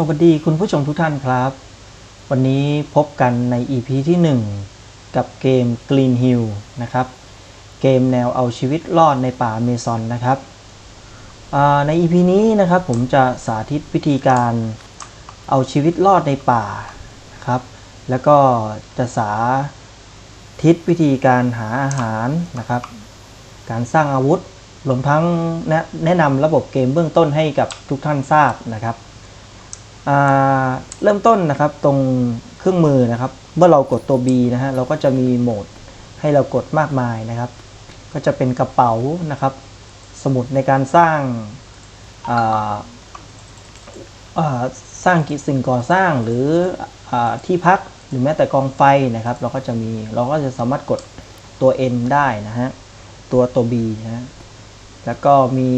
สวัสดีคุณผู้ชมทุกท่านครับ วันนี้พบกันใน EP ที่ 1 กับเกม Green Hill นะครับ เกมแนวเอาชีวิตรอดในป่าเมซอนนะครับใน EP นี้นะครับผมจะสาธิตวิธีการเอาชีวิตรอดในป่านะครับ แล้วก็จะสาธิตวิธีการหาอาหารนะครับ การสร้างอาวุธรวมทั้งแนะนำระบบเกมเบื้องต้นให้กับทุกท่านทราบนะครับ เริ่มต้นนะครับตรงเครื่องมือนะครับ เมื่อเรากดตัว B นะฮะเราก็จะมีโหมดให้เรากดมากมายนะครับ ก็จะเป็นกระเป๋านะครับ สมุดในการสร้างสร้างกิจสิ่งก่อสร้างหรืออที่พักหรือแม้แต่กองไฟนะครับ เราก็จะมีเราก็จะสามารถกดตัว N ได้นะฮะตัวตัว B นะฮะแล้วก็มี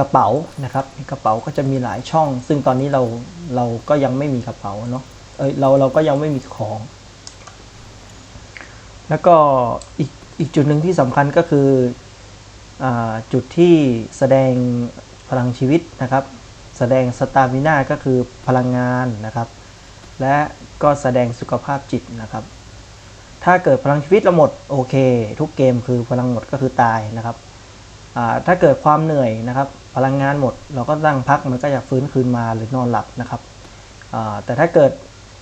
กระเป๋านะครับกระเป๋าก็จะมีหลายช่อง ซึ่งตอนนี้เราเราก็ยังไม่มีกระเป๋าเนาะเอยเราเราก็ยังไม่มีของ แล้วก็อีกอีกจุดหนึ่งที่สำคัญก็คืออจุดที่แสดงพลังชีวิตนะครับ แสดงสตามิน่าก็คือพลังงานนะครับ และก็แสดงสุขภาพจิตนะครับ ถ้าเกิดพลังชีวิตเราหมดโอเค ทุกเกมคือพลังหมดก็คือตายนะครับถ้าเกิดความเหนื่อยนะครับ พลังงานหมด เราก็ตั้งพักมันก็จะฟื้นคืนมาหรือนอนหลับนะครับแต่ถ้าเกิด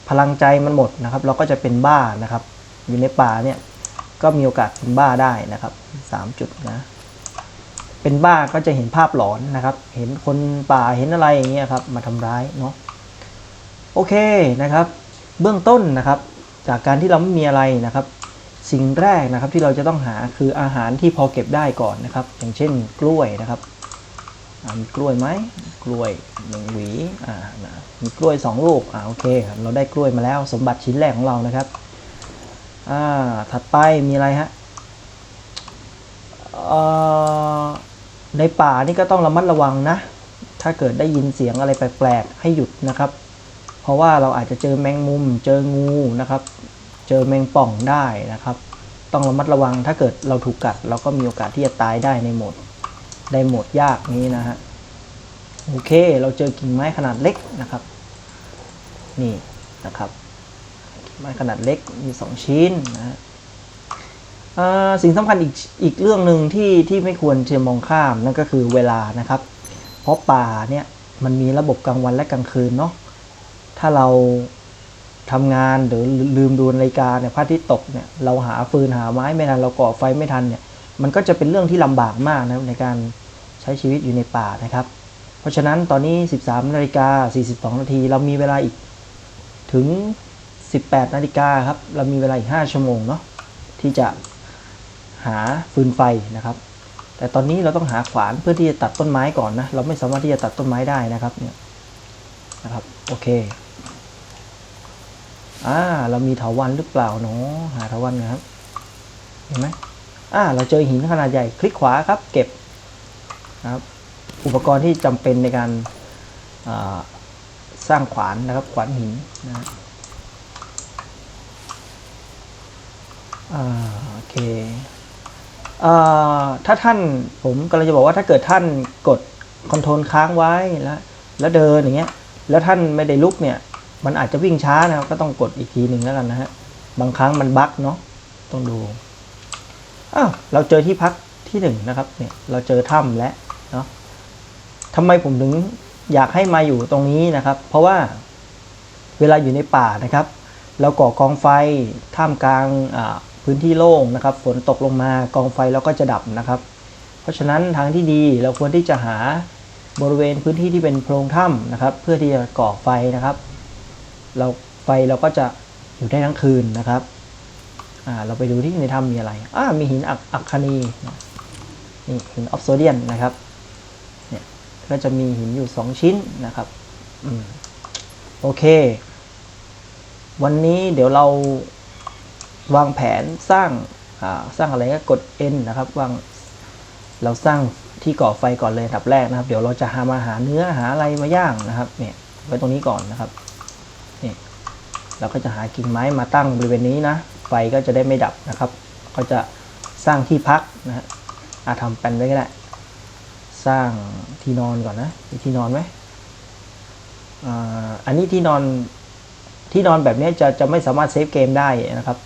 พลังใจมันหมดนะครับ เราก็จะเป็นบ้านะครับ อยู่ในป่าเนี่ยก็มีโอกาสเป็นบ้าได้นะครับสามจุดนะเป็นบ้าก็จะเห็นภาพหลอนนะครับ เห็นคนป่าเห็นอะไรอย่างเงี้ยครับมาทำร้ายเนาะโอเคนะครับ เบื้องต้นนะครับ จากการที่เราไม่มีอะไรนะครับ สิ่งแรกนะครับที่เราจะต้องหาคืออาหารที่พอเก็บได้ก่อนนะครับ อย่างเช่นกล้วยนะครับ มีกล้วยไหมกล้วยหนึ่งหวีอ่ามีกล้วยสองลูกอ่าโอเคครับเราได้กล้วยมาแล้วสมบัติชิ้นแรกของเรานะครับอ่าถัดไปมีอะไรฮะเอ่อในป่านี่ก็ต้องระมัดระวังนะ ถ้าเกิดได้ยินเสียงอะไรแปลกๆให้หยุดนะครับ เพราะว่าเราอาจจะเจอแมงมุม เจองูนะครับ เจอแมงป่องได้นะครับ ต้องระมัดระวังถ้าเกิดเราถูกกัด เราก็มีโอกาสที่จะตายได้ในโหมด ในโหมดยากนี้นะฮะโอเค เราเจอกิ่งไม้ขนาดเล็กนะครับ นี่นะครับกิ่งไม้ขนาดเล็กมีสองชิ้นนะฮะสิ่งสำคัญอีกอีกเรื่องหนึ่งที่ที่ไม่ควรจะมองข้ามนั่นก็คือเวลานะครับ เพราะป่าเนี่ยมันมีระบบกลางวันและกลางคืนเนาะถ้าเราทำงานหรือลืมดูนาฬิกาเนี่ยพระอาทิตย์ตกเนี่ยเราหาฟืนหาไม้ไม่ทันเราก่อไฟไม่ทันเนี่ย มันก็จะเป็นเรื่องที่ลำบากมากนะในการใช้ชีวิตอยู่ในป่านะครับ เพราะฉะนั้นตอนนี้ 13นาฬิกา42 นาที เรามีเวลาอีกถึง 18นาฬิกาครับ เรามีเวลาอีก 5 ชั่วโมงเนาะที่จะหาฟืนไฟนะครับ แต่ตอนนี้เราต้องหาขวานเพื่อที่จะตัดต้นไม้ก่อนนะ เราไม่สามารถที่จะตัดต้นไม้ได้นะครับเนี่ยนะครับโอเคอ่าเรามีเถาวันหรือเปล่าเนาะหาเถาวันนะครับเห็นไหม อ่าเราเจอหินขนาดใหญ่คลิกขวาครับเก็บนะครับอุปกรณ์ที่จำเป็นในการาสร้างขวานนะครับขวานหินนะโอเคอ่าถ้าท่านผมกำลังจะบอกว่าถ้าเกิดท่านกดคอนโทรลค้างไว้แล้วแล้วเดินอย่างเงี้ยแล้วท่านไม่ได้ลุกเนี่ย มันอาจจะวิ่งช้านะครับ ก็ต้องกดอีกทีหนึ่งแล้วกันนะฮะ บางครั้งมันบั๊กเนาะต้องดู อ้าวเราเจอที่พักที่หนึ่งนะครับเนี่ยเราเจอถ้ำแล้วเนาะทำไมผมถึงอยากให้มาอยู่ตรงนี้นะครับ เพราะว่าเวลาอยู่ในป่านะครับ เราก่อกองไฟท่ามกลางพื้นที่โล่งนะครับ ฝนตกลงมากองไฟเราก็จะดับนะครับ เพราะฉะนั้นทางที่ดีเราควรที่จะหาบริเวณพื้นที่ที่เป็นโพรงถ้ำนะครับ เพื่อที่จะก่อไฟนะครับ เราไฟเราก็จะอยู่ได้ทั้งคืนนะครับ เราไปดูที่ในถ้ำมีอะไรอ่ามีหินอักอัคคณีนี่หินออฟโซเดียนนะครับ เนี่ย ก็จะมีหินอยู่ 2 ชิ้นนะครับอืมโอเค วันนี้เดี๋ยวเราวางแผนสร้างอ่าสร้างอะไรก็กด N นะครับวางเราสร้างที่ก่อไฟก่อนเลยอันดับแรกนะครับ เดี๋ยวเราจะหามาหาเนื้อหาอะไรมาย่างนะครับ เนี่ย ไว้ตรงนี้ก่อนนะครับ นี่เราก็จะหากิ่งไม้มาตั้งบริเวณนี้นะ ไฟก็จะได้ไม่ดับนะครับก็จะสร้างที่พักนะฮะอาทำแปลนไว้ก็ได้ สร้างที่นอนก่อนนะมีที่นอนไหมอันนี้ที่นอนที่นอนแบบนี้จะจะไม่สามารถเซฟเกมได้นะครับ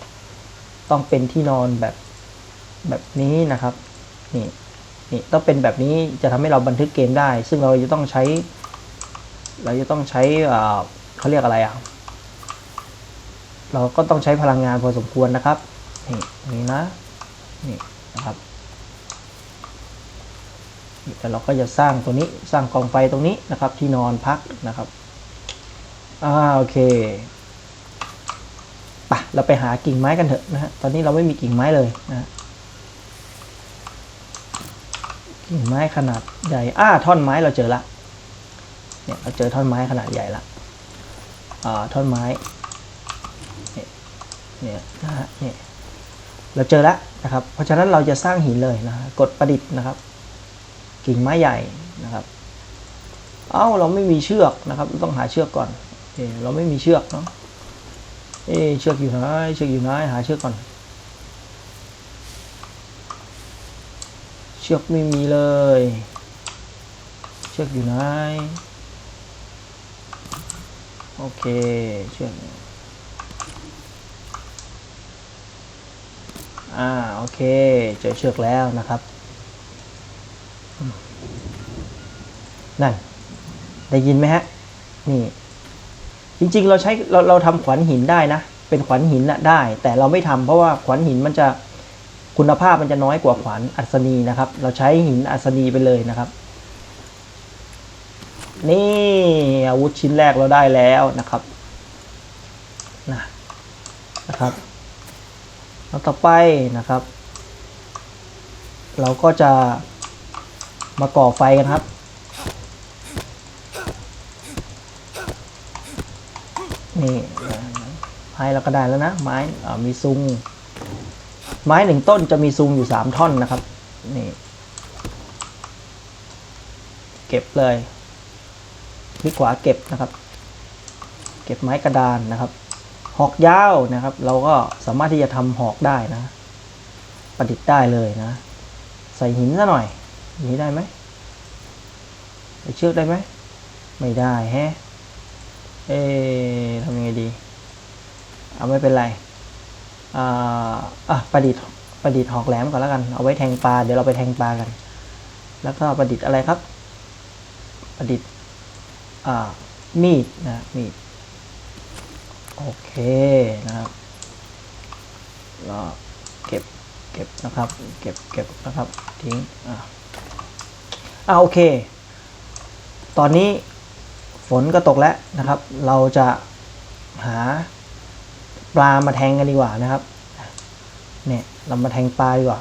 ต้องเป็นที่นอนแบบแบบนี้นะครับนี่นี่ต้องเป็นแบบนี้จะทำให้เราบันทึกเกมได้ ซึ่งเราจะต้องใช้ เราจะต้องใช้เขาเรียกอะไรอะ เราก็ต้องใช้พลังงานพอสมควรนะครับ นี่นี่นะ นี่นะครับนี่แล้วเราก็จะสร้างตัวนี้สร้างกองไฟตรงนี้นะครับ ที่นอนพักนะครับอ่าโอเคปะเราไปหากิ่งไม้กันเถอะนะฮะตอนนี้เราไม่มีกิ่งไม้เลยนะฮะกิ่งไม้ขนาดใหญ่อ้าท่อนไม้เราเจอละเนี่ยเราเจอท่อนไม้ขนาดใหญ่ละอ่าท่อนไม้ เนี่ยนะฮะเนี่ยเราเจอแล้วนะครับ เพราะฉะนั้นเราจะสร้างหินเลยนะฮะกดประดิษฐ์นะครับ กิ่งไม้ใหญ่นะครับเอ้าเราไม่มีเชือกนะครับ ต้องหาเชือกก่อนเออเราไม่มีเชือกเนาะเอเชือกอยู่ไหนเชือกอยู่ไหนหาเชือกก่อน เชือกไม่มีเลย เชือกอยู่ไหนโอเค เชือก อ่าโอเคเจอเชือกแล้วนะครับ นั่น ได้ยินไหมฮะ นี่ จริงๆ เราใช้เราเราทำขวัญหินได้นะ เป็นขวัญหินนะได้ แต่เราไม่ทำเพราะว่าขวัญหินมันจะคุณภาพมันจะน้อยกว่าขวัญอัศนีนะครับ เราใช้หินอัศนีไปเลยนะครับ นี่อาวุธชิ้นแรกเราได้แล้วนะครับนะนะครับ แล้วต่อไปนะครับ เราก็จะมาก่อไฟกันครับ นี่ไม้เราก็ได้แล้วนะ ไม้อ่ามีซุง ไม้หนึ่งต้นจะมีซุงอยู่สามท่อนนะครับ นี่ เก็บเลยคลิกขวาเก็บนะครับ เก็บไม้กระดานนะครับ หอกยาวนะครับ เราก็สามารถที่จะทำหอกได้นะ ประดิษฐ์ได้เลยนะ ใส่หินซะหน่อยนี้ได้ไหมใส่เชือกได้ไหมไม่ได้แฮะเอ๊ทำยังไงดีเอาไม่เป็นไรอ่าอะประดิษฐ์ประดิษฐ์หอกแหลมก่อนแล้วกัน เอาไว้แทงปลา เดี๋ยวเราไปแทงปลากัน แล้วก็ประดิษฐ์อะไรครับ ประดิษฐ์อ่ามีดนะ มีด โอเคนะครับแล้วเก็บเก็บนะครับ เก็บเก็บนะครับ ทิ้ง อ่าอ่าโอเค ตอนนี้ฝนก็ตกแล้วนะครับ เราจะหาปลามาแทงกันดีกว่านะครับ เนี่ยเรามาแทงปลาดีกว่า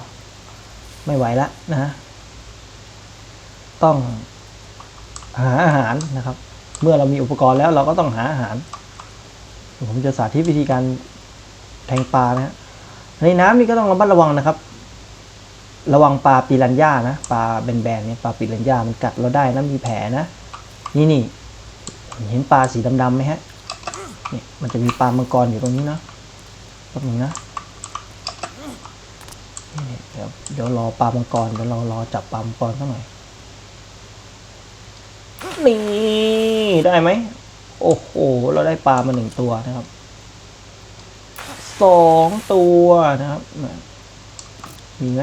ไม่ไหวแล้วนะ ต้องหาอาหารนะครับ เมื่อเรามีอุปกรณ์แล้วเราก็ต้องหาอาหาร ผมจะสาธิตวิธีการแทงปลานะฮะในน้ำนี่ก็ต้องระมัดระวังนะครับ ระวังปลาปิรันย่านะปลาแบนๆเนี่ยปลาปิรันย่ามันกัดเราได้นะมีแผลนะนี่นี่เห็นปลาสีดำๆไหมฮะนี่มันจะมีปลามังกรอยู่ตรงนี้เนาะแป๊บนึงนะนี่เดี๋ยวเดี๋ยวรอปลามังกรเดี๋ยวเรารอจับปลามังกรสักหน่อยนี่ได้ไหม โอ้โห เราได้ปลามาหนึ่งตัวนะครับ สองตัวนะครับ มีไหม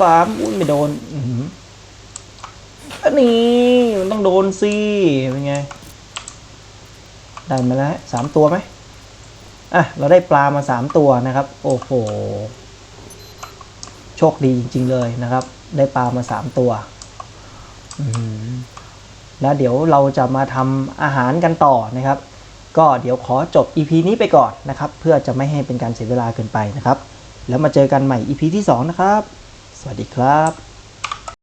สามอุ้ยไม่โดน อือหืออันนี้มันต้องโดนสิ เป็นไง ได้มาแล้วสามตัวไหมอะ เราได้ปลามาสามตัวนะครับ โอ้โห โชคดีจริง ๆ เลยนะครับ ได้ปลามาสามตัว อืม แล้วเดี๋ยวเราจะมาทำอาหารกันต่อนะครับ ก็เดี๋ยวขอจบ EP นี้ไปก่อนนะครับ เพื่อจะไม่ให้เป็นการเสียเวลาเกินไปนะครับ แล้วมาเจอกันใหม่ EP ที่ 2 นะครับ สวัสดีครับ